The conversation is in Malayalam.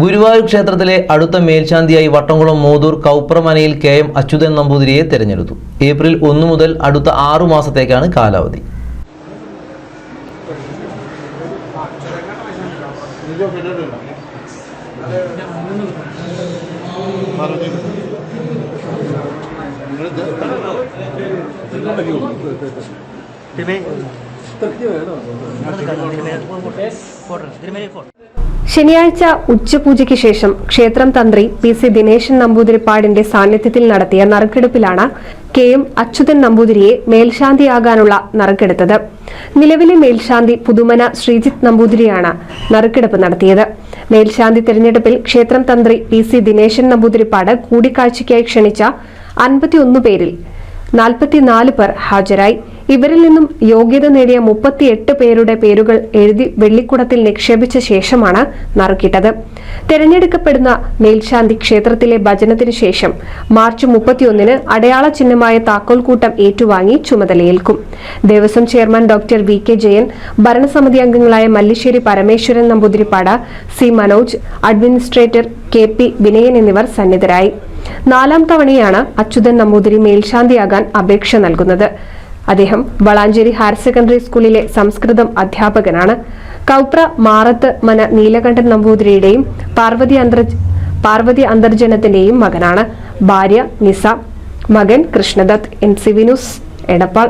ഗുരുവായൂർ ക്ഷേത്രത്തിലെ അടുത്ത മേൽശാന്തിയായി വട്ടംകുളം മോതൂർ കൗപ്രമനയിൽ കെ എം അച്യുതൻ നമ്പൂതിരിയെ തെരഞ്ഞെടുത്തു ഏപ്രിൽ ഒന്നു മുതൽ അടുത്ത ആറു മാസത്തേക്കാണ് കാലാവധി ശനിയാഴ്ച ഉച്ചപൂജയ്ക്ക് ശേഷം ക്ഷേത്രം തന്ത്രി പി സി ദിനേശൻ നമ്പൂതിരിപ്പാടിന്റെ സാന്നിധ്യത്തിൽ നടത്തിയ നറുക്കെടുപ്പിലാണ് കെ എം അച്യുതൻ നമ്പൂതിരിയെ മേൽശാന്തിയാകാനുള്ള നറുക്കെടുത്തത്. നിലവിലെ മേൽശാന്തി പുതുമന ശ്രീജിത്ത് നമ്പൂതിരിയാണ് നറുക്കെടുപ്പ് നടത്തിയത്. മേൽശാന്തി തെരഞ്ഞെടുപ്പിൽ ക്ഷേത്രം തന്ത്രി പി സി ദിനേശൻ നമ്പൂതിരിപ്പാട് കൂടിക്കാഴ്ചയ്ക്കായി ക്ഷണിച്ച അൻപത്തിയൊന്ന് പേരിൽ നാൽപ്പത്തിനാല് പേർ ഹാജരായി. ഇവരിൽ നിന്നും യോഗ്യത നേടിയ മുപ്പത്തിയെട്ട് പേരുടെ പേരുകൾ എഴുതി വെള്ളിക്കുടത്തിൽ നിക്ഷേപിച്ച ശേഷമാണ് നറുക്കിട്ടത്. തെരഞ്ഞെടുക്കപ്പെടുന്ന മേൽശാന്തി ക്ഷേത്രത്തിലെ ഭജനത്തിനു ശേഷം മാർച്ച് മുപ്പത്തിയൊന്നിന് അടയാള ചിഹ്നമായ താക്കോൽക്കൂട്ടം ഏറ്റുവാങ്ങി ചുമതലയേൽക്കും. Devaswom chairman doctor V. K. Jayan ഭരണസമിതി അംഗങ്ങളായ Mallissery Parameswaran Namboodiripad C. Manoj administrator K. P. Vinayan എന്നിവർ സന്നിധരായി. നാലാം തവണയാണ് അച്യുതൻ നമ്പൂതിരി മേൽശാന്തിയാകാൻ അപേക്ഷ നൽകുന്നത്. അദ്ദേഹം വളാഞ്ചേരി ഹയർ സെക്കൻഡറി സ്കൂളിലെ സംസ്കൃതം അധ്യാപകനാണ്. കൗപ്ര മാറത്ത് മന നീലകണ്ഠൻ നമ്പൂതിരിയുടെയും പാർവതി അന്തർ പാർവതി അന്തർജനത്തിന്റെയും മകനാണ്. ഭാര്യ നിസ മകൻ കൃഷ്ണദത്ത് എൻ സി വിനുസ് എടപ്പാൾ.